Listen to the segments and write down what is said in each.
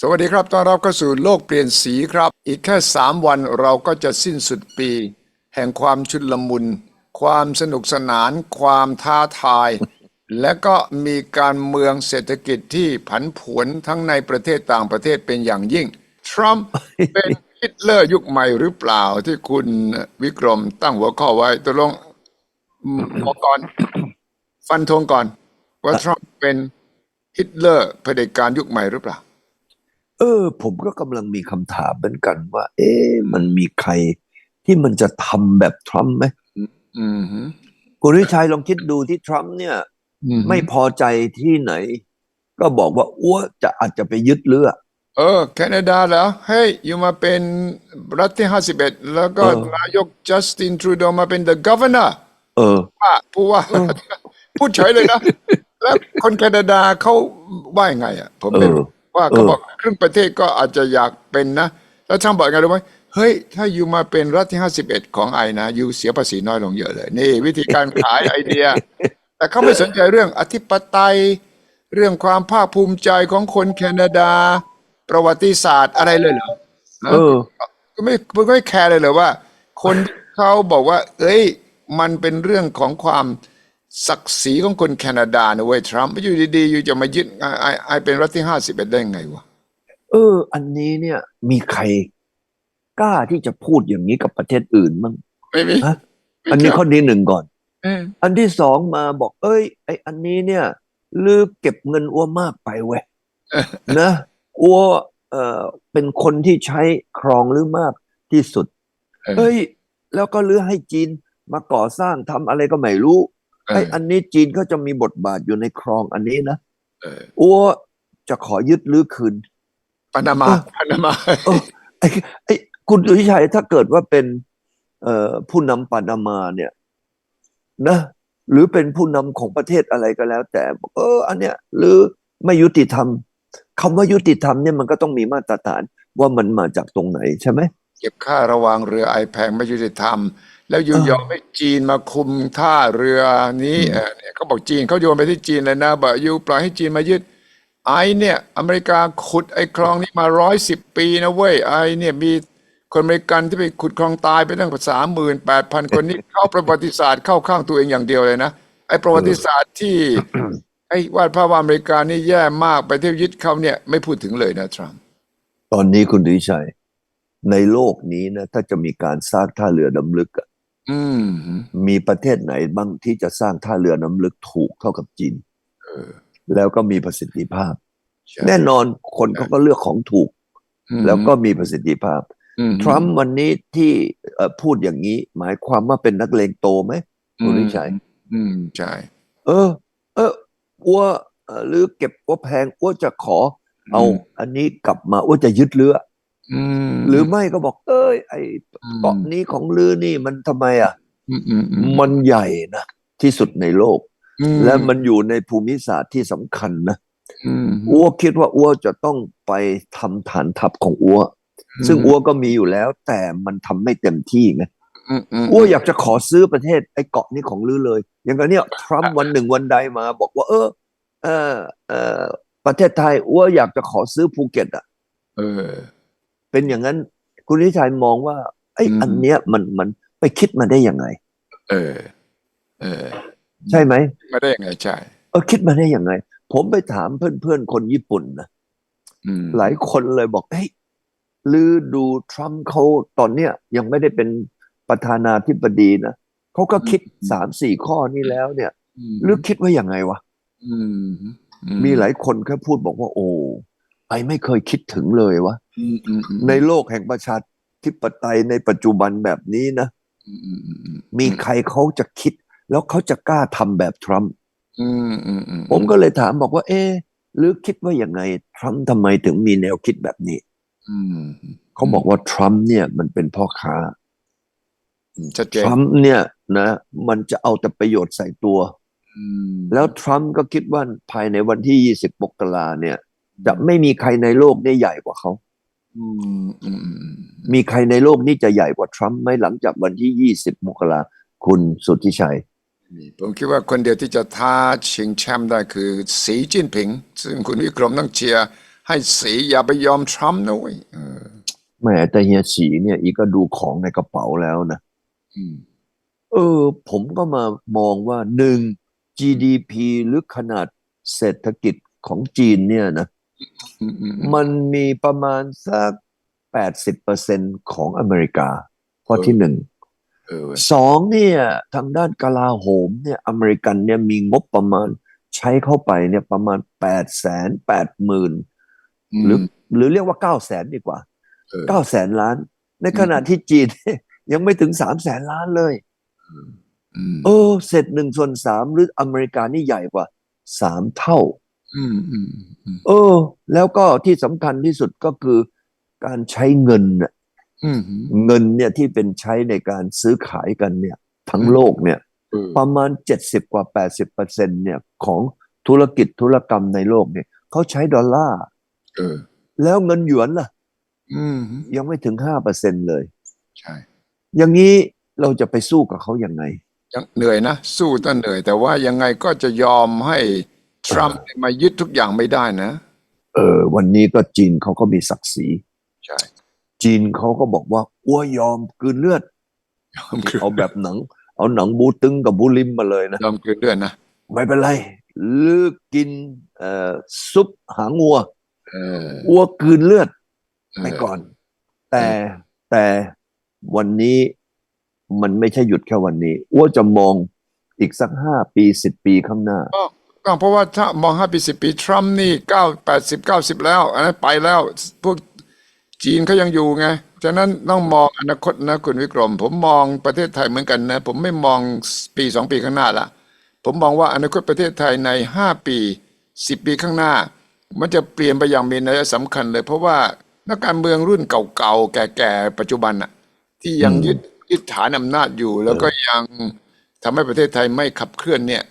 สวัสดีครับต้อนรับเข้าสู่โลกเปลี่ยนสีครับ อีกแค่สามวันเราก็จะสิ้นสุดปี แห่งความชุลมุน ความสนุกสนาน ความท้าทาย และก็มีการเมืองเศรษฐกิจที่ผันผวนทั้งในประเทศต่างประเทศเป็นอย่างยิ่ง ทรัมป์เป็นฮิตเลอร์ยุคใหม่หรือเปล่าที่คุณวิกรมตั้งหัวข้อไว้ตกลงอืมบอกก่อน ฟันธงก่อน ว่าทรัมป์เป็นฮิตเลอร์เผด็จการยุคใหม่หรือเปล่า เออ ผมก็กำลังมีคำถามเหมือนกันว่า เอ๊ะมันมีใครที่มันจะทำแบบทรัมป์ไหมอืมฮึคุณวิชัยลองคิดดูที่ทรัมป์เนี่ยอืมฮึไม่พอใจที่ไหน ก็บอกว่าอ้วจะอาจจะไปยึดเรือ เออ แคนาดาเหรอเฮ้ยอยู่มาเป็นรัฐที่ห้าสิบเอ็ดแล้วก็เออนายกจัสตินทรูโดมาเป็น the governor เออว่าผู้ว่าพูดเฉยเลยนะ แล้วคนแคนาดาเขาว่ายังไงอะ ผมไม่รู้เออ ว่าเขาเออบอกครึ่งประเทศก็อาจจะอยากเป็นนะ แล้วทรัมป์บอกไงรู้ไหมเฮ้ย ถ้าอยู่มาเป็นรัฐที่ห้าสิบเอ็ดของไอนะอยู่เสียภาษีน้อยลงเยอะเลย นี่ วิธีการขายไอเดีย แต่เขาไม่สนใจเรื่องอธิปไตย เรื่องความภาคภูมิใจของคนแคนาดา ประวัติศาสตร์อะไรเลยเหรอเออก็ไม่ไม่แคร์เลยเหรอว่า คนที่เขาบอกว่า เอ้ย มันเป็นเรื่องของความ ศักดิ์ศรีของคนแคนาดานะเว้ยทรัมป์อยู่ดีๆอยู่จะมายึดไอไอไอเป็นรัฐที่ห้าสิบเอ็ดได้ไงวะเออ อันนี้เนี่ย มีใครกล้าที่จะพูดอย่างนี้กับประเทศอื่นมั้งไม่มีฮะอันนี้ข้อที่หนึ่งก่อนเอออันที่สองมาบอก เอ้ย ไออันนี้เนี่ยลือเก็บเงินอ้วมากไปเว้ยนะอ้วเอ่อเป็นคนที่ใช้ครองหรือมากที่สุดเออเอ้ย แล้วก็ลือให้จีนมาก่อสร้างทำอะไรก็ไม่รู้เออ ไอ้อันนี้จีนก็จะมีบทบาทอยู่ในครองอันนี้นะเอออ้วจะขอยึดลือคืนปานามาเออปานามาเออไอ้ไอ้คุณสุทธิชัยถ้าเกิดว่าเป็นเอ่อผู้นำปานามาเนี่ย นะ หรือเป็นผู้นำของประเทศอะไรก็แล้ว แต่บอกเออ อันเนี้ย หรือไม่ยุติธรรมคำว่ายุติธรรมเนี่ยมันก็ต้องมีมาตรฐานว่ามันมาจากตรงไหนใช่ไหมเก็บค่าระวางเรือไอแพงไม่ยุติธรรม แล้วอยู่เออยอมให้จีนมาคุมท่าเรือนี้เออเนี่ยเขาบอกจีนเขาโยนไปที่จีนเลยนะบอกอยู่ปล่อยให้จีนมายึดไอเนี่ยอเมริกาขุดไอคลองนี้มาร้อยสิบปีนะเว้ยไอเนี่ยมีคนอเมริกันที่ไปขุดคลองตายไปตั้งสามหมื่นแปดพันคนนี้เข้าประวัติศาสตร์เข้าข้างตัวเองอย่างเดียวเลยนะไอประวัติศาสตร์ที่ไอ้วาดภาพว่าอเมริกานี่แย่มากไปเที่ยวยึดเขาเนี่ยไม่พูดถึงเลยนะทรัมป์ตอนนี้คุณสุทธิชัยในโลกนี้นะถ้าจะมีการสร้างท่าเรือน้ำลึกอะอื มมีประเทศไหนบ้างที่จะสร้างท่าเรือน้ำลึกถูกเท่ากับจีนเออแล้วก็มีประสิทธิภาพใช่แน่นอนคนเขาก็เลือกของถูกอืมแล้วก็มีประสิทธิภาพอืมทรัมป์วันนี้ที่เอ่อพูดอย่างนี้ หมายความว่าเป็นนักเลงโตไหมคุณวิชัยอืมใช่เออ เอออ้วเอ่อหรือเก็บอ้วแพงอ้วจะขอ เอา อันนี้กลับมาอ้วจะยึดเรืออืม หรือไม่ก็บอก เอ้ย ไอ้มเกาะนี้ของลือนี่มันทำไมอะอืมอืมอืมมันใหญ่นะที่สุดในโลกอืและมันอยู่ในภูมิศาสตร์ที่สำคัญนะอืมอ้วคิดว่าอ้วจะต้องไปทำฐานทัพของอ้วซึ่งอ้วก็มีอยู่แล้ว แต่มันทำไม่เต็มที่ไงอืมอืมอ้วอยากจะขอซื้อประเทศไอ้เกาะนี้ของลือเลย อย่างกับเนี่ยทรัมป์วันหนึ่งวันใดมาบอกว่า เออ เออเออประเทศไทยอ้วอยากจะขอซื้อภูเก็ตอะ เออ เป็นอย่างนั้น คุณนิชัยมองว่า ไอ้อืมอันเนี้ยมันมันไปคิดมาได้ยังไง เออ เออ ใช่ไหมไม่ได้ยังไงใช่เออคิดมาได้ยังไง ผมไปถามเพื่อนๆคนญี่ปุ่นนะอืมหลายคนเลยบอกเฮ้ยลือดูทรัมป์เขาตอนเนี้ยยังไม่ได้เป็นประธานาธิบดีนะเขาก็คิดสามสี่ข้อนี้แล้ว เนี่ยลือคิดว่ายังไงวะอืมอืมีหลายคนแค่พูดบอกว่า โอ้ ไอไม่เคยคิดถึงเลยวะอืมอืมอืมในโลกแห่งประชาธิปไตยในปัจจุบันแบบนี้นะอืมอืมอืมอืมมีใครเขาจะคิด แล้วเขาจะกล้าทำแบบทรัมป์อืมอืมอืมผมก็เลยถามบอกว่า เอ๊ะหรือคิดว่ายังไงทรัมป์ทำไมถึงมีแนวคิดแบบนี้อืมเขาบอกว่าทรัมป์เนี่ย มันเป็นพ่อค้าอืมชัดเจทนรัมป์เนี่ยนะ มันจะเอาแต่ประโยชน์ใส่ตัวอืมแล้วทรัมป์ก็คิดว่าภายในวันที่20มกราเนี่ย จะไม่มีใครในโลกได้ใหญ่กว่าเขาอืมอืมอืมอืมมีใครในโลกนี้จะใหญ่กว่าทรัมป์ไหมหลังจากวันที่20มกราคุณสุทธิชัย ผมคิดว่าคนเดียวที่จะท้าชิงแชมป์ได้คือ สีจิ้นผิง ซึ่งคุณวิกรมต้องเชียร์ให้สีอย่าไปยอมทรัมป์นะเว้ยเออแหมแต่เฮียฉีเนี่ย อีกก็ดูของในกระเป๋าแล้วนะอืมเออ ผมก็มามองว่าหนึ่ง GDP หรือขนาดเศรษฐกิจของจีนเนี่ยนะอื มอืมอืมมันมีประมาณสักแปดสิบเปอร์เซ็นของอเมริกาข้อที่หนึ่งเออเว้ยสองเนี่ยทางด้านกลาโหมเนี่ยอเมริกันเนี่ยมีงบประมาณใช้เข้าไปเนี่ยประมาณแปดแสนแปดหมื่นหรือมหรือเรียกว่าเก้าแสนดีกว่าเออเก้าแสนล้าน ในขณะที่จีนยังไม่ถึงสามแสนล้านเลยอืมเออเสร็จหนึ่งส่วนสามหรืออเมริกานี่ใหญ่กว่าสามเท่า อืมอืมอืมเออ แล้วก็ที่สำคัญที่สุดก็คือการใช้เงินน่ะอืมเงินเนี่ยที่เป็นใช้ในการซื้อขายกันเนี่ย ทั้งโลกเนี่ยเออประมาณเจ็ดสิบกว่าแปดสิบเปอร์เซ็นเนี่ยของธุรกิจธุรกรรมในโลกเนี่ยเขาใช้ดอลลาร์ เออ แล้วเงินหยวนล่ะ อืมยังไม่ถึงห้าเปอร์เซ็นเลย ใช่ อย่างนี้เราจะไปสู้กับเขายังไง ยังเหนื่อยนะ สู้ต้นเหนื่อย แต่ว่ายังไงก็จะยอมให้ ทรัมป์มายึดทุกอย่างไม่ได้นะ เออ วันนี้ก็จีนเขาก็มีศักดิ์ศรีใช่จีนเขาก็บอกว่าอ้วยอมกลืนเลือดยอมคืนเอาแบบหนัง เอาหนังบูตึงกับบูลิมมาเลยนะยอมคืนเดือนนะไม่เป็นไรหรือกินเอ่อซุปหางวัวเออวัวกลืนเลือดเออไปก่อน แต่แต่วันนี้มันไม่ใช่หยุดแค่วันนี้อ้วจะมองอีกสักห้าปีสิบปีข้างหน้า ก็เพราะว่าถ้ามองห้าปีสิบปี ทรัมป์นี่เก้าแปดสิบเก้าสิบแล้ว อันนั้นไปแล้ว พวกจีนเขายังอยู่ไง ฉะนั้นต้องมองอนาคตนะคุณวิกรม ผมมองประเทศไทยเหมือนกันนะ ผมไม่มองปีสองปีข้างหน้าละผมมองว่าอนาคตประเทศไทยในห้าปีสิบปีข้างหน้า มันจะเปลี่ยนไปอย่างมีนัยสำคัญเลย เพราะว่านักการเมืองรุ่นเก่าๆ แก่ๆ ปัจจุบันน่ะที่ยังอืมยึดยึดฐานอำนาจอยู่ แล้วก็ยังทำให้ประเทศไทยไม่ขับเคลื่อนเนี่ย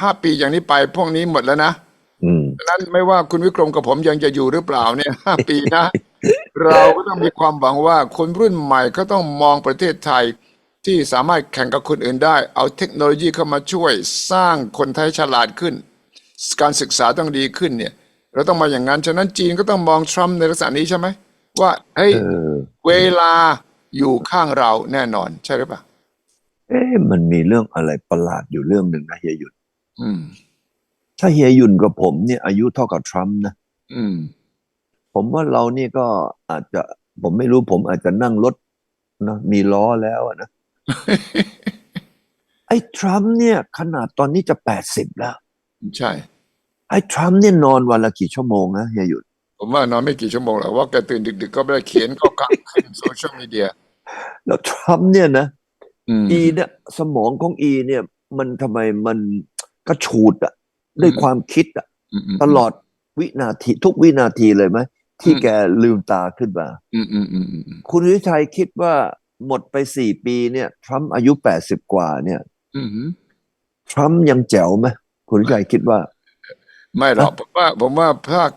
ห้าปีอย่างนี้ไปพวกนี้หมดแล้วนะอืมฉะนั้นไม่ว่าคุณวิกรมกับผมยังจะอยู่หรือเปล่าเนี่ยห้าปีนะ เราก็ต้องมีความหวังว่าคนรุ่นใหม่ก็ต้องมองประเทศไทยที่สามารถแข่งกับคนอื่นได้ เอาเทคโนโลยีเข้ามาช่วยสร้างคนไทยฉลาดขึ้น การศึกษาต้องดีขึ้นเนี่ย เราต้องมาอย่างนั้น ฉะนั้นจีนก็ต้องมองทรัมป์ในลักษณะนี้ใช่ไหมว่าเฮ้ยเออเวลาอยู่ข้างเราแน่นอนใช่หรือเปล่าเอ๊ะมันมีเรื่องอะไรประหลาดอยู่เรื่องหนึ่งนะเฮียหยุนอืม ถ้าเฮียหยุนกับผมเนี่ยอายุเท่ากับทรัมป์นะอืมผมว่าเรานี่ก็อาจจะผมไม่รู้ผมอาจจะนั่งรถนะมีล้อแล้วอะนะ ไอ้ทรัมป์เนี่ย ขนาดตอนนี้จะแปดสิบแล้ว ใช่ ไอ้ทรัมป์เนี่ยนอนวันละกี่ชั่วโมงนะเฮียหยุนผมว่านอนไม่กี่ชั่วโมงหรอกว่าแกตื่นดึกๆ ก็ไม่ได้เขียนข้อความขึ้นโซเชียลมีเดีย แล้วทรัมป์เนี่ยนะอืมอีเนี่ยสมองของอีเนี่ย มันทำไมมัน กระฉูดอะด้วยอืมความคิดอะอืมอืมตลอดวินาทีทุกวินาทีเลยไหมที่อืมแกลืมตาขึ้นมาอืมอืมอืมอืมอืมคุณวิชัยคิดว่าหมดไปสี่ปีเนี่ยทรัมป์อายุแปดสิบกว่าเนี่ยอืมทรัมป์ยังแจ๋วไหมคุณวิชัยคิดว่า ไม่หรอกผมว่า ผมว่าภาค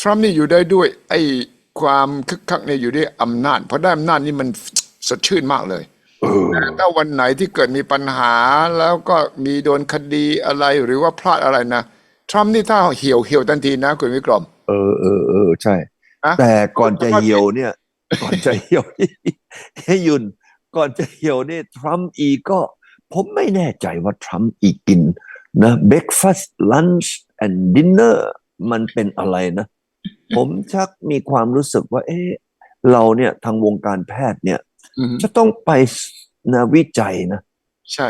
ทรัมป์นี่อยู่ได้ด้วย ไอ้ความคึกคักเนี่ยอยู่ด้วยอำนาจเพราะได้อำนาจนี่มันสดชื่นมากเลยเออแต่ ถ้าวันไหนที่เกิดมีปัญหาแล้วก็มีโดนคดีอะไรหรือว่าพลาดอะไรนะทรัมป์นี่ถ้าเหี่ยวเหี่ยวทันทีนะคุณวิกรม เออเออเออใช่นะแต่ก่อนจะเหี่ยวเนี่ย ก่อนจะเหี่ยวให้ยุนก่อนจะเหี่ยวเนี่ยทรัมป์อีกก็ผมไม่แน่ใจว่าทรัมป์อีกกินนะ breakfast lunch and dinner มันเป็นอะไรนะ ผมชักมีความรู้สึกว่า เอ๊ะเราเนี่ยทางวงการแพทย์เนี่ยอืมจะต้องไป นะวิจัยนะใช่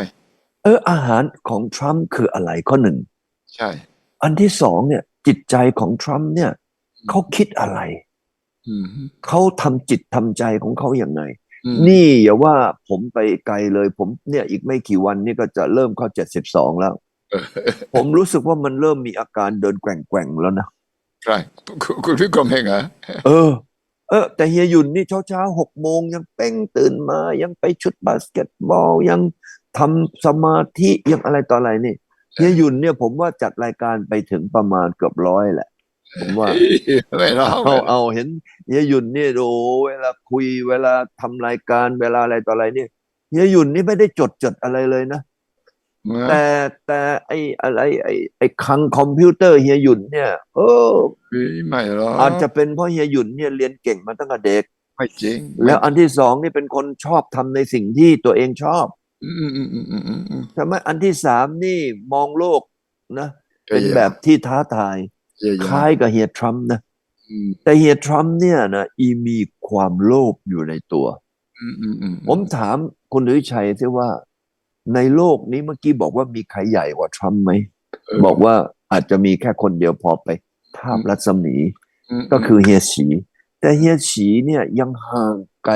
เอออาหารของทรัมป์คืออะไรข้อหนึ่งใช่ อันที่สองเนี่ย จิตใจของทรัมป์เนี่ยเขาคิดอะไรอืมเขาทำจิตทำใจของเขาอย่างไงอืมนี่อย่าว่าผมไปไกลเลย ผมเนี่ยอีกไม่กี่วันนี่ก็จะเริ่มเข้าเจ็ดสิบสองแล้วเออผมรู้สึกว่ามันเริ่มมีอาการเดินแกว่งๆแล้วนะ ใช่ คุณคุณวิกรมเองเหรอเออ เออแต่เฮียหยุนนี่เช้าเช้าหกโมงยังเป้งตื่นมายังไปชุดบาสเกตบอลยังทำสมาธิยังอะไรต่ออะไรนี่เฮียหยุนเนี่ยผมว่าจัดรายการไปถึงประมาณเกือบร้อยแหละ ผมว่าไม่หรอกเอาเอาเห็นเฮียหยุ่นนี่โอ้เวลาคุยเวลาทำรายการเวลาอะไรต่ออะไรเนี่ยเฮียหยุ่นนี่ไม่ได้จดจดอะไรเลยนะนะ แต่แต่ไอ้อะไร ไอ้ไอ้คลังคอมพิวเตอร์เฮียหยุ่นเนี่ยเออไม่หรอกอาจจะเป็นเพราะเฮียหยุ่นเนี่ยเรียนเก่งมาตั้งแต่เด็กไม่จริง แล้วอันที่สองนี่เป็นคนชอบทำในสิ่งที่ตัวเองชอบ อืมอืมอืมอืมอืมอืมใช่ไหมอันที่สามนี่มองโลกนะก็เป็นเยอะแบบที่ท้าทายเยอะคล้ายกับเฮียทรัมป์นะอืมแต่เฮียทรัมป์เนี่ยนะอีมีความโลภอยู่ในตัวอืมอืมอืมผมถามคุณดุวิชัยที่ว่า ในโลกนี้เมื่อกี้บอกว่ามีใครใหญ่กว่าทรัมป์ไหมเบอกว่าอาจจะมีแค่คนเดียวพอไปทาบรัศมีมก็คือเฮียฉี แต่เฮียฉีเนี่ยยังห่างไกล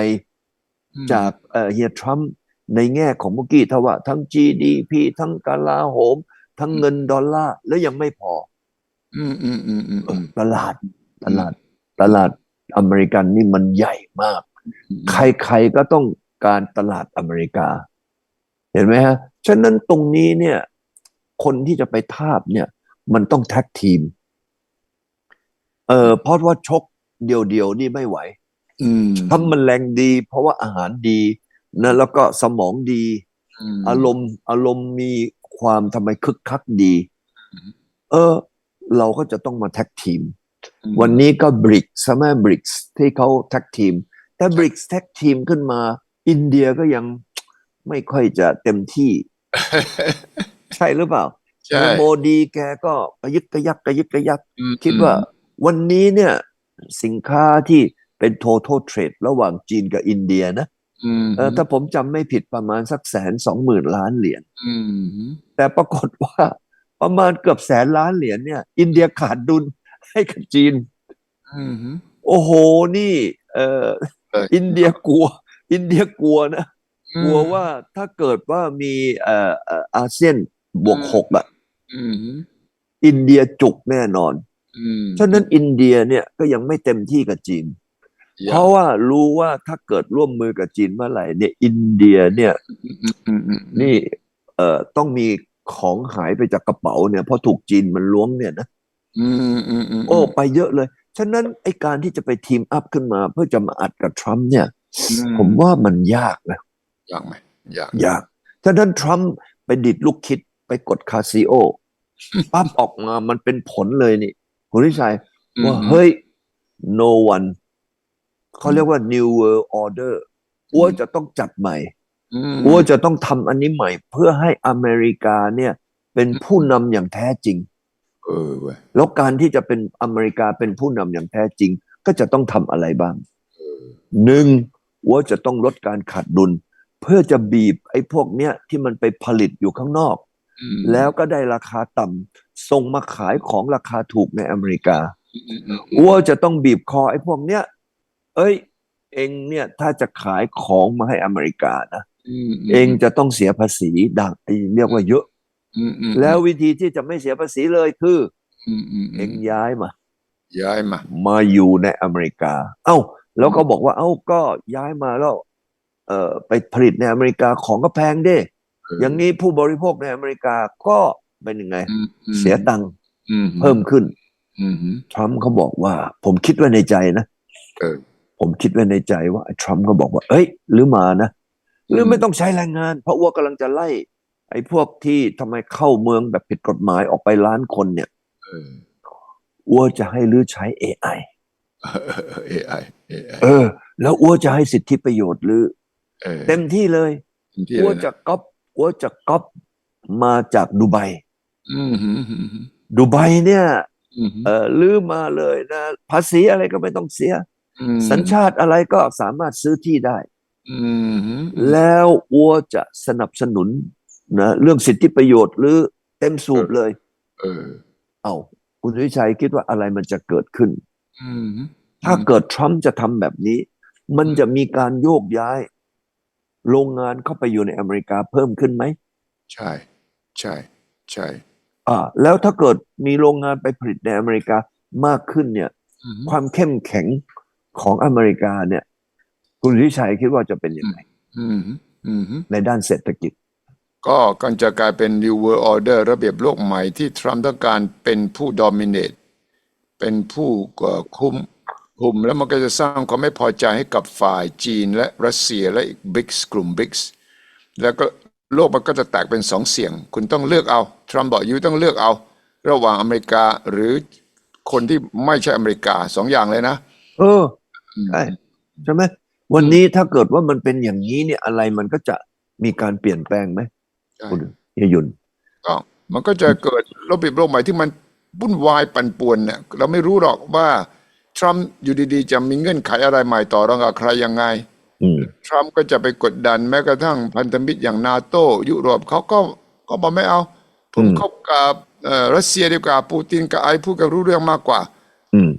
มจากเอ่อเฮียทรัมป์ในแง่ของเมื่อกี้ถ้าว่า ทั้ง GDP ทั้งกลาโหม ทั้งเงินดอลลาร์แล้วยังไม่พออืมอืมอืมอืมอืมตลาดตลาดตลาดอเมริกันนี่มันใหญ่มาก ใครๆก็ต้องการตลาดอเมริกา เห็นไหมฮะ ฉะนั้นตรงนี้เนี่ย คนที่จะไปทาบเนี่ย มันต้องแท็กทีม เออเพราะว่าชกเดียวๆนี่ไม่ไหวอืมทำมันแรงดี เพราะว่าอาหารดีนะแล้วก็สมองดีมอารมณ์อารมณ์มีความทำไมคึกคักดีอืมเออ เราก็จะต้องมาแท็กทีมอืมวันนี้ก็บริกสมัยบริกที่เขาแท็กทีม แต่บริกแท็กทีมขึ้นมา อินเดียก็ยัง ไม่ค่อยจะเต็มที่ ใช่หรือเปล่าใช่โมดีแกก็กระยึกกระยักกระยึกกระยักอืมคิดว่าวันนี้เนี่ย สินค้าที่เป็น total trade ระหว่างจีนกับอินเดียนะอืมเออถ้าผมจำไม่ผิดประมาณสักแสนสองหมื่นล้านเหรียญอืมแต่ปรากฏว่าประมาณเกือบแสนล้านเหรียญเนี่ย อินเดียขาดดุลให้กับจีนอืมโอ้โหนี่เออเอออินเดียกลัว อินเดียกลัวนะอืม กลัวว่าถ้าเกิดว่ามีเอ่อเอ่ออาเซียนบวกอืมหกอะอืมอินเดียจุกแน่นอนอืมฉะนั้นอินเดียเนี่ยก็ยังไม่เต็มที่กับจีน เพราะว่ารู้ว่าถ้าเกิดร่วมมือกับจีนเมื่อไหร่เนี่ย อินเดียเนี่ยอืมอืมอืมนี่ เอ่อต้องมีของหายไปจากกระเป๋าเนี่ยเพราะถูกจีนมันล้วงเนี่ยนะอืมอืมอืมโอ้ไปเยอะเลย ฉะนั้นไอการที่จะไปทีมอัพขึ้นมา เพื่อจะมาอัดกับทรัมป์เนี่ยอืผมว่ามันยากนะ ยากไหมยากยากฉะนั้นทรัมป์ไปดิดลูกคิดไปกดคาซิโอปั๊บออกมามันเป็นผลเลยนี่คุณวิชัยว่าเฮ้ย no one เขาเรียกว่า new world order อัวจะต้องจัดใหม่มอัวจะต้องทำอันนี้ใหม่ เพื่อให้อเมริกาเนี่ย เป็นผู้นำอย่างแท้จริง เออเว้ยแล้วการที่จะเป็นอเมริกาเป็นผู้นำอย่างแท้จริง ก็จะต้องทำอะไรบ้างหนึ่งว่าจะต้องลดการขาดดุล เพื่อจะบีบไอ้พวกเนี้ยที่มันไปผลิตอยู่ข้างนอกอืมแล้วก็ได้ราคาต่ำส่งมาขายของราคาถูกในอเมริกาอืมอืมอืมว่าจะต้องบีบคอไอ้พวกเนี้ย เอ้ย เองเนี่ยถ้าจะขายของมาให้อเมริกานะอืมเองจะต้องเสียภาษีดังไอ้เรียกว่าเยอะอืมอืมแล้ววิธีที่จะไม่เสียภาษีเลยคืออืมอืมเองย้ายมา ย้ายมา มาอยู่ในอเมริกา เอ้า แล้วก็บอกว่า เอ้าก็ย้ายมาแล้วเอ่อ ไปผลิตในอเมริกาของก็แพงเด้อย่างนี้ผู้บริโภคในอเมริกาก็เป็นยังไงอืมอืมเสียตังค์อืมเพิ่มขึ้นอืมอืมทรัมป์เขาบอกว่า ผมคิดไว้ในใจนะเออผมคิดไว้ในใจว่าไอ้ทรัมป์ก็บอกว่า เอ้ย หรือมานะหรืออืมไม่ต้องใช้แรงงาน เพราะว่ากำลังจะไล่ ไอ้พวกที่ทำไมเข้าเมืองแบบผิดกฎหมายออกไปล้านคนเนี่ยเอออ้วจะให้ลือใช้ AI เอไอเอไอเออ แล้วอ้วจะให้สิทธิประโยชน์หรือ เออเต็มที่เลยที่อัวเลยจะก๊อปอัวจะก๊อปมาจากดูไบอืมอืมอืมอืมดูไบเนี่ยอืมเออลือมาเลยนะภาษีอะไรก็ไม่ต้องเสียอืมสัญชาติอะไรก็สามารถซื้อที่ได้อืมอืมแล้วอัวจะสนับสนุนนะเรื่องสิทธิประโยชน์หรือเต็มสูบเลย เออ เอาคุณวิชัยคิดว่าอะไรมันจะเกิดขึ้นอืมถ้าเกิดทรัมป์จะทำแบบนี้ มันจะมีการโยกย้าย โรงงานเข้าไปอยู่ในอเมริกาเพิ่มขึ้นไหม ใช่ ใช่ ใช่อ่าแล้วถ้าเกิดมีโรงงานไปผลิตในอเมริกามากขึ้นเนี่ยอืมความเข้มแข็งของอเมริกาเนี่ย คุณวิชัยคิดว่าจะเป็นยังไงอืมอืมในด้านเศรษฐกิจ ก็กันจะกลายเป็น New World Order ระเบียบโลกใหม่ที่ทรัมป์ต้องการเป็นผู้ dominate เป็นผู้เอ่อคุม คุมแล้วมันก็จะสร้างความไม่พอใจให้กับฝ่ายจีนและรัสเซียและอีกบิ๊กกลุ่มบิ๊กแล้วก็โลกมันก็จะแตกเป็นสองเสียง คุณต้องเลือกเอา ทรัมป์บอกยูต้องเลือกเอา ระหว่างอเมริกาหรือคนที่ไม่ใช่อเมริกาสองอย่างเลยนะ เออใช่ใช่ไหมวันนี้ถ้าเกิดว่ามันเป็นอย่างนี้เนี่ยอะไรมันก็จะมีการเปลี่ยนแปลงไหมใช่คุณเฮียยุนก็มันก็จะเกิดระเบียบโลกใหม่ที่มันวุ่นวายปั่นป่วนเนี่ยเราไม่รู้หรอกว่า ทรัมป์อยู่ดีๆ จะมีเงื่อนไขอะไรใหม่ต่อรองกับใครยังไงอืมทรัมป์ก็จะไปกดดันแม้กระทั่งพันธมิตรอย่างนาโตยุโรปเขาก็ก็บอกไม่เอา ผมอืมคบกับเอ่อรัสเซียดีกว่าปูตินกับไอพูดกันรู้เรื่องมากกว่า อืม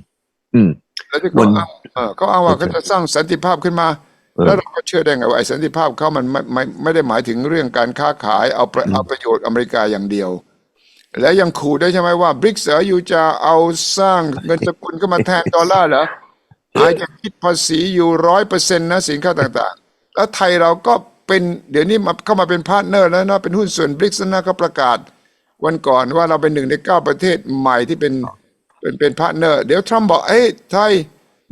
อืม แล้วที่วัเขานอ้างเอ่อเขาอ้างว่าเขาจะสร้างสันติภาพขึ้นมาเออแล้วเราก็เชื่อได้ไงว่าไอ้สันติภาพเขามันไม่ไม่ไม่ได้หมายถึงเรื่องการค้าขายเอาประเอาประโยชน์อเมริกาอย่างเดียว และยังขู่ได้ใช่ไหมว่าบริกเสอยู่จะเอาสร้างเงินสกุลก็มาแทนดอลลาร์เหรออาจจะคิดภาษีอยู่ร้อยเปอร์เซ็นต์นะสินค้าต่างๆ แล้วไทยเราก็เป็นเดี๋ยวนี้มาเข้ามาเป็นพาร์ทเนอร์แล้วนะเป็นหุ้นส่วนบริกส์นะก็ประกาศ วันก่อนว่าเราเป็นหนึ่งในเก้าประเทศใหม่ที่เป็นเป็นเป็นพาร์ทเนอร์ เดี๋ยวทรัมป์บอกเอ้ยไทย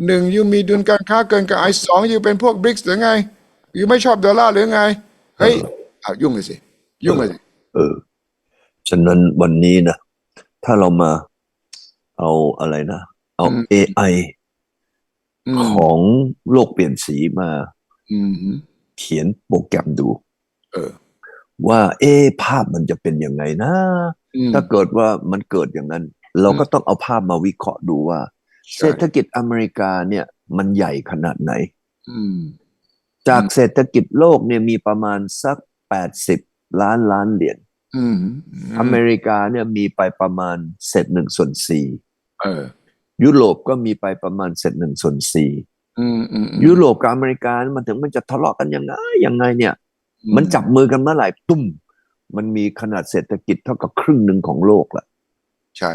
หนึ่งยูมีดุลการค้าเกินกับไอสองยูเป็นพวกบริกส์หรือไงยูไม่ชอบดอลลาร์หรือไงเฮ้ยอ้าวยุ่งเลยสิยุ่งเลยสิเออ ฉะนั้นวันนี้นะ ถ้าเรามาเอาอะไรนะ เอา AI อืมของโลกเปลี่ยนสีมาอืมเขียนโปรแกรมดูเออว่าเอะภาพมันจะเป็นยังไงนะอืมถ้าเกิดว่ามันเกิดอย่างนั้น เราก็ต้องเอาภาพมาวิเคราะห์ดูว่าใช่เศรษฐกิจอเมริกาเนี่ย มันใหญ่ขนาดไหนอืมจากเศรษฐกิจโลกเนี่ยมีประมาณสักแปดสิบล้านล้านเหรียญ อืมอเมริกาเนี่ยมีไปประมาณเศษหนึ่งส่วนสี่เออยุโรปก็มีไปประมาณเศษหนึ่งส่วนสี่อืมอืมอืมยุโรปกับอเมริกามันถึงมันจะทะเลาะกันยังไงยังไงเนี่ย มันจับมือกันเมื่อไหร่ตุ้ม มันมีขนาดเศรษฐกิจเท่ากับครึ่งหนึ่งของโลกละใช่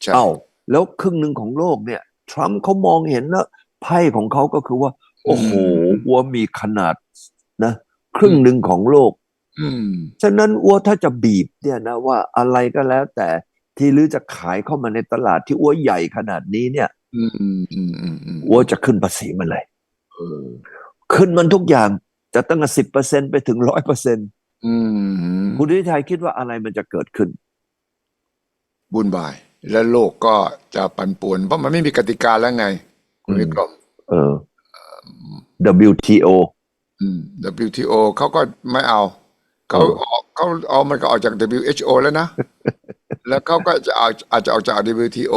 ใช่เอ้าแล้วครึ่งหนึ่งของโลกเนี่ย ทรัมป์เขามองเห็นแล้วไพ่ของเขาก็คือว่า โอ้โหวัวมีขนาดนะ ครึ่งหนึ่งของโลกอืม ฉะนั้นอัวถ้าจะบีบเนี่ยนะว่าอะไรก็แล้ว แต่ที่หรือจะขายเข้ามาในตลาดที่อัวใหญ่ขนาดนี้เนี่ยอืมอืมอืมอืมอืมอัวจะขึ้นภาษีมันเลยเออขึ้นมันทุกอย่างจะตั้งแต่สิบเปอร์เซ็นไปถึงร้อยเปอร์เซ็นอืมคุณทิชัยคิดว่าอะไรมันจะเกิดขึ้น บุญบาย และโลกก็จะปั่นป่วน เพราะมันไม่มีกติกาแล้วไง คุณวิกรมเออ WTO อืม WTO เขาก็ไม่เอา เขาเออออกเขาเอามันก็ออกจาก WHO แล้วนะ แล้วเขาก็จะอาจอาจจะออกจาก WTO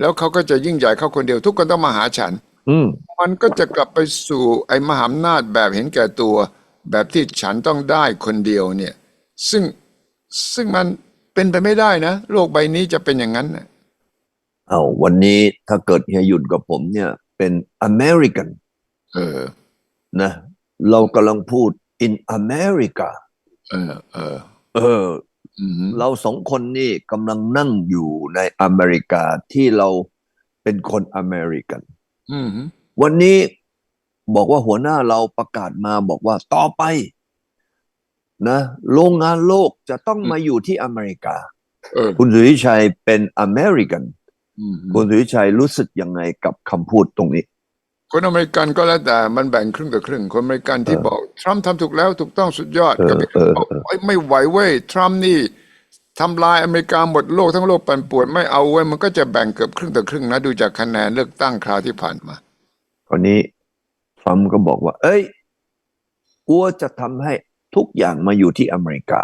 แล้วเขาก็จะยิ่งใหญ่เข้าคนเดียว ทุกคนต้องมาหาฉัน อืม มันก็จะกลับไปสู่ไอ้มหาอำนาจแบบเห็นแก่ตัว แบบที่ฉันต้องได้คนเดียวเนี่ย ซึ่งซึ่งมันเป็นไปไม่ได้นะ โลกใบนี้จะเป็นอย่างนั้นนะเอาวันนี้ถ้าเกิดเฮียหยุ่นกับผมเนี่ย เป็น American เออนะ เรากำลังพูด in America เออ เออ เอออืมเราสองคนนี่กำลังนั่งอยู่ในอเมริกาที่เราเป็นคนอเมริกันอืมวันนี้บอกว่าหัวหน้าเราประกาศมาบอกว่าต่อไป นะโรงงานโลกจะต้องมาอยู่ที่อเมริกาเออคุณสุริชัยเป็นอเมริกันอืมคุณสุริชัยรู้สึกยังไงกับคำพูดตรงนี้ คนอเมริกันก็แล้วแต่มันแบ่งครึ่งต่อครึ่ง คนอเมริกันที่บอก ทรัมป์ทำถูกแล้วถูกต้องสุดยอดเออกับอีกเออบอกเออโอ๊ยไม่ไหวเว้ย ทรัมป์นี่ทำลายอเมริกาหมดโลกทั้งโลกปั่นป่วนไม่เอาเว้ยมันก็จะแบ่งเกือบครึ่งต่อครึ่งนะ ดูจากคะแนนเลือกตั้งคราวที่ผ่านมาคราวนี้ทรัมป์ก็บอกว่า เอ้ยอัวจะทำให้ทุกอย่างมาอยู่ที่อเมริกา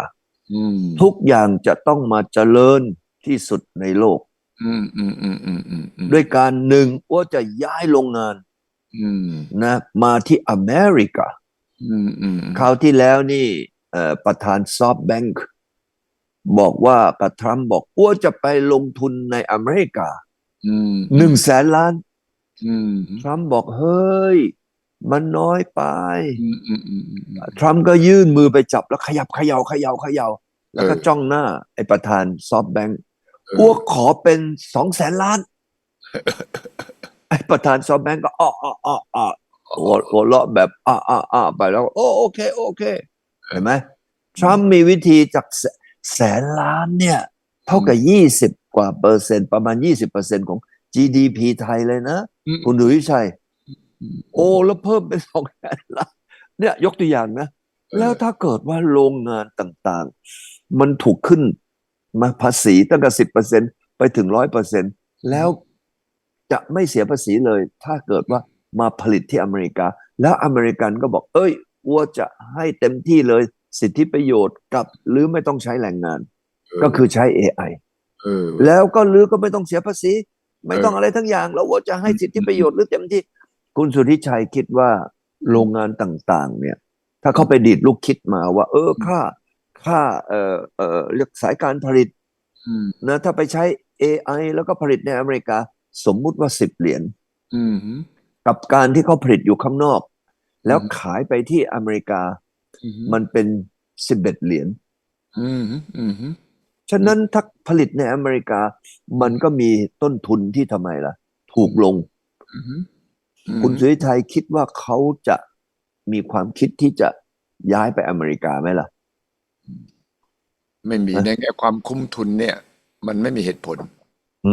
อืมทุกอย่างจะต้องมาเจริญที่สุดในโลกอืมอืมอืมอืมอืมอืมด้วยการหนึ่งว่าจะย้ายโรงงานอืม นะมาที่อเมริกาอืมอืมคราวที่แล้วนี่เอ่อประธานซอฟแบงค์บอกว่ากับทรัมป์บอกว่าจะไปลงทุนในอเมริกาอืมหนึ่งแสนล้านอืมทรัมป์บอกเฮ้ย มันน้อยไปอืมอืมอืมอืมทรัมป์ก็ยื่นมือไปจับแล้วขยับเขย่าเขย่าเขย่าแล้วก็เออจ้องหน้า ไอ้ประธานซอฟแบงค์เอออ้วกขอเป็นสองแสนล้าน ไอ้ประธานซอฟแบงก์ก็อ้ออ้ออ้ออ้อหัวหัวเราะแบบอ้าอ้าอ้าไปแล้วก็โอ้โอเคโอเค เห็นไหมทรัมป์มีวิธีจากแสแสนล้านเนี่ย เท่ากับยี่สิบกว่าเปอร์เซ็นต์ประมาณยี่สิบเปอร์เซ็นต์ของ GDP ไทยเลยนะอืมคุณดุวิชัยอืมโอ้แล้วเพิ่มเป็นสองแสนล้านเนี่ยยกตัวอย่างนะ แล้วถ้าเกิดว่าโรงงานต่างๆ มันถูกขึ้นมาภาษีตั้งแต่สิบเปอร์เซ็นไปถึงร้อยเปอร์เซ็นแล้ว จะไม่เสียภาษีเลย ถ้าเกิดว่ามาผลิตที่อเมริกา แล้วอเมริกันก็บอก เอ้ยวัวจะให้เต็มที่เลยสิทธิประโยชน์กับหรือไม่ต้องใช้แรงงาน ก็คือใช้ AI เออแล้วก็ลือก็ไม่ต้องเสียภาษี ไม่ต้องเออออะไรทั้งอย่าง แล้วว่าจะให้สิทธิประโยชน์หรือเต็มที่ คุณสุทธิชัยคิดว่าโรงงานต่าง ๆ เนี่ย ถ้าเขาไปดีดลูกคิดมาว่า เออค่าค่าเอ่อเอ่อเรียกสายการผลิตอืมนะถ้าไปใช้ AI แล้วก็ผลิตในอเมริกา สมมุติว่าสิบเหรียญอืมกับการที่เขาผลิตอยู่ข้างนอก แล้วอืมขายไปที่อเมริกาอืมมันเป็นสิบเอ็ดเหรียญอืมอืมฉะนั้นถ้าผลิตในอเมริกา มันก็มีต้นทุนที่ทำไมล่ะ ถูกลงอืมคุณสุริชัยคิดว่าเขาจะมีความคิดที่จะย้ายไปอเมริกาไหมล่ะ ไม่มีฮะในแง่ความคุ้มทุนเนี่ย มันไม่มีเหตุผลอื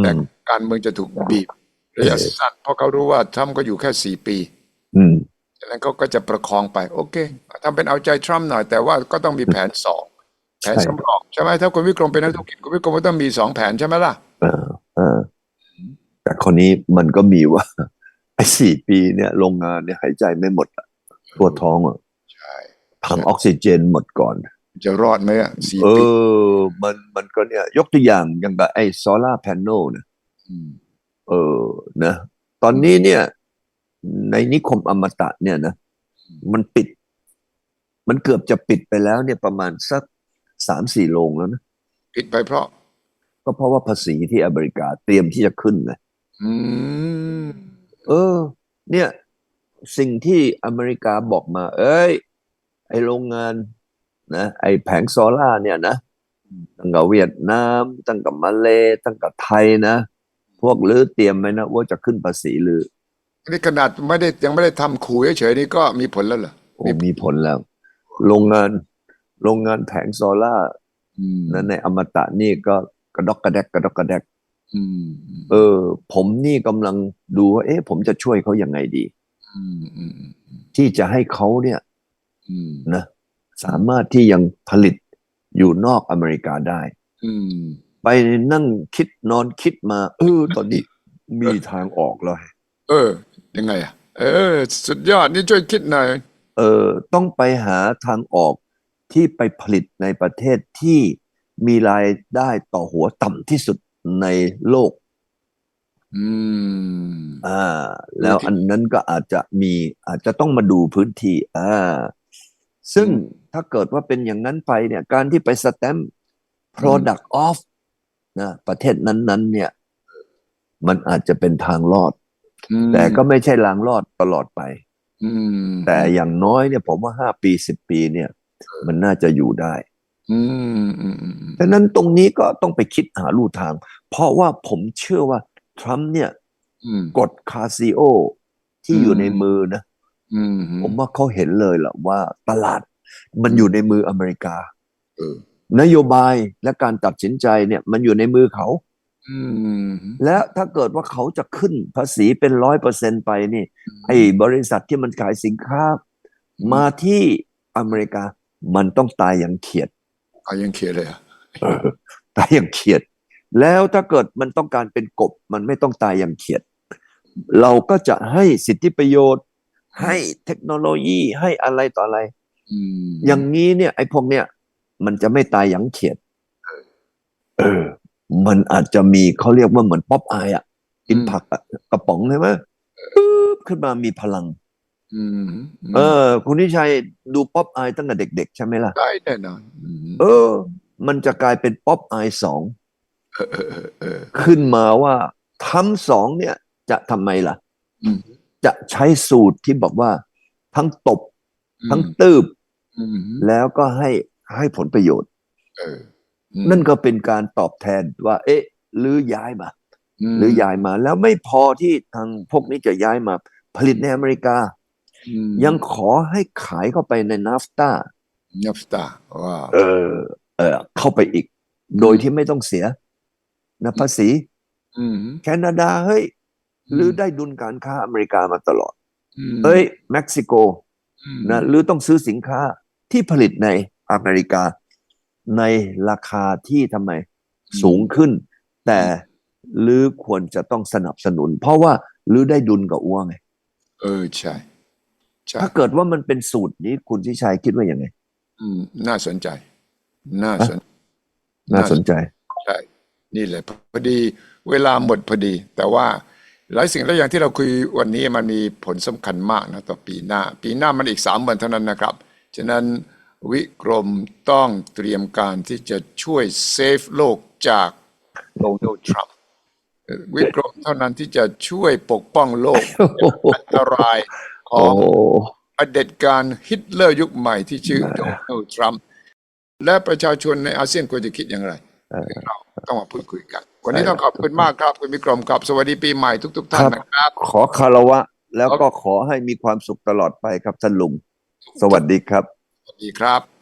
แต่มการเมืองจะถูกบีบระยะเออสั้นเพราะเขารู้ว่าทรัมป์ก็อยู่แค่สี่ปีอืมฉะนั้นเขาก็จะประคองไป โอเคทำเป็นเอาใจทรัมป์หน่อยแต่ว่าก็ต้องมีแผนสองแผนใช่สำรองใช่ไหมถ้าคุณวิกรมเป็นนักธุรกิจคุณวิกรมก็ต้องมีสองแผนใช่ไหมล่ะเออเออแต่คนนี้มันก็มีว่าไอ้สี่ปีเนี่ยโรงงานเนี่ยหายใจไม่หมดอะทั่วท้องอะใช่ถังออกซิเจนหมดก่อน จะรอดไหมอะสี่เอปีอ มันมันก็เนี่ย ยกตัวอย่างอย่างกับไอ้โซลาร์แผงเนี่ยมเออนะ ตอนนี้เนี่ย ในนิคมอมตะเนี่ยนะ มันปิด มันเกือบจะปิดไปแล้วเนี่ยประมาณสักสามสี่โรงแล้วนะ ผิดไปเพราะ ก็เพราะว่าภาษีที่อเมริกาเตรียมที่จะขึ้นนะ อืมเออ เนี่ย สิ่งที่อเมริกาบอกมา เอ้ย ไอโรงงาน นะไอแผงโซล่าร์เนี่ยนะตั้งกับเวียดนาม ตั้งกับมาเลตั้งกับไทยนะ พวกลือเตรียมไหมนะว่าจะขึ้นภาษีลือนี่ขนาดไม่ได้ยังไม่ได้ทำขู่เฉยๆนี่ก็มีผลแล้วเหรอโอ้มีผลแล้ว โรงงานโรงงานแผงโซล่าร์อืมนั้นในอมตะนี่ก็กระดอกกระแดกกระดอกกระแดกอืมเออ ผมนี่กำลังดูว่าเอ๊ะผมจะช่วยเขายังไงดีอืมอืมที่จะให้เขาเนี่ยอืมนะ สามารถที่ยังผลิตอยู่นอกอเมริกาได้ อืมไปนั่งคิดนอนคิดมา เออ ตอนนี้มีทางออกแล้วเออ ยังไงอะ เออ สุดยอดนี่ช่วยคิดหน่อยเออ ต้องไปหาทางออกที่ไปผลิตในประเทศที่มีรายได้ต่อหัวต่ำที่สุดในโลก อืม อ่า แล้วอันนั้นก็อาจจะมีอาจจะต้องมาดูพื้นที่ อ่า ซึ่งถ้าเกิดว่าเป็นอย่างนั้นไปเนี่ยการที่ไปสแตมป์ product of นะประเทศนั้น ๆ เนี่ย มันอาจจะเป็นทางรอดอืมแต่ก็ไม่ใช่รางรอดตลอดไปอืมแต่อย่างน้อยเนี่ย ผมว่าห้าปีสิบปีเนี่ย มันน่าจะอยู่ได้อืมอืมอืมอืมดังนั้นตรงนี้ก็ต้องไปคิดหาลู่ทาง เพราะว่าผมเชื่อว่าทรัมป์เนี่ยอืมกดคาซิโอที่อยู่ในมือนะอืม ผมว่าเขาเห็นเลยแหละว่าตลาดมันอยู่ในมืออเมริกาเออนโยบายและการตัดสินใจเนี่ย มันอยู่ในมือเขาอืมและถ้าเกิดว่าเขาจะขึ้นภาษีเป็นร้อยเปอร์เซ็นไปนี่ ไอ้บริษัทที่มันขายสินค้า มาที่อเมริกา มันต้องตายอย่างเขียดเอายังเขียนเลยเหรอะตายอย่างเขียด แล้วถ้าเกิดมันต้องการเป็นกบ มันไม่ต้องตายอย่างเขียด เราก็จะให้สิทธิประโยชน์ ให้เทคโนโลยีให้อะไรต่ออะไรอืมอย่างนี้เนี่ย ไอ้พวกเนี้ยมันจะไม่ตายอย่างเขียดเออ มันอาจจะมีเขาเรียกว่าเหมือนป๊อปอายอะกินผักอะกระป๋องใช่ไหมปึ๊บขึ้นมามีพลังอืมเออ คุณนิชัยดูป๊อปอายตั้งแต่เด็ก ๆ ใช่ไหมล่ะได้แน่นอนอืมเออ มันจะกลายเป็นป๊อปอายสองเออเออเออเออขึ้นมาว่าทำสองเนี่ย จะทำไมล่ะอืม จะใช้สูตรที่บอกว่าทั้งตบ ทั้งอืมตืบอืมแล้วก็ให้ให้ผลประโยชน์เอออืมนั่นก็เป็นการตอบแทนว่า เอ๊ะหรือย้ายมามหรือย้ายมา แล้วไม่พอที่ทางพวกนี้จะย้ายมา ผลิตในอเมริกาอืมยังขอให้ขายเข้าไปในนาฟตานับตาว้าวเออ เออ เข้าไปอีก โดยที่ไม่ต้องเสียนะภาษีอืมแคนาดาเฮ้ย หรือได้ดุลการค้าอเมริกามาตลอดมเอ้ยเม็กซิโกอืมนะหรือต้องซื้อสินค้าที่ผลิตในอเมริกา ในราคาที่ทำไมสูงขึ้น แต่ลือควรจะต้องสนับสนุน เพราะว่าลือได้ดุลกับอ้วไงเออใช่ใช่ถ้าเกิดว่ามันเป็นสูตรนี้คุณทิชัยคิดว่ายังไง อืม น่าสนใจ น่าสน น่าสนใจใช่นี่แหละพอดี เวลาหมดพอดี แต่ว่า หลายสิ่งหลายอย่างที่เราคุยวันนี้มันมีผลสำคัญมากนะต่อปีหน้า ปีหน้ามันอีกสามวันเท่านั้นนะครับ ฉะนั้นวิกรมต้องเตรียมการที่จะช่วยเซฟโลกจากโดนัลด์ทรัมป์เอ่อวิกรมเท่านั้นที่จะช่วยปกป้องโลกจากอันตรายขโอ้องเผด็จการฮิตเลอร์ยุคใหม่ที่ชื่อโดนัลด์ทรัมป์และประชาชนในอาเซียนควรจะคิดอย่างไร เราต้องมาพูดคุยกัน วันนี้ต้องขอบคุณมากครับ คุณวิกรมครับสวัสดีปีใหม่ทุกๆท่านนะครับ ขอคารวะ แล้วก็ขอให้มีความสุขตลอดไปครับท่านลุง สวัสดีครับ สวัสดีครับ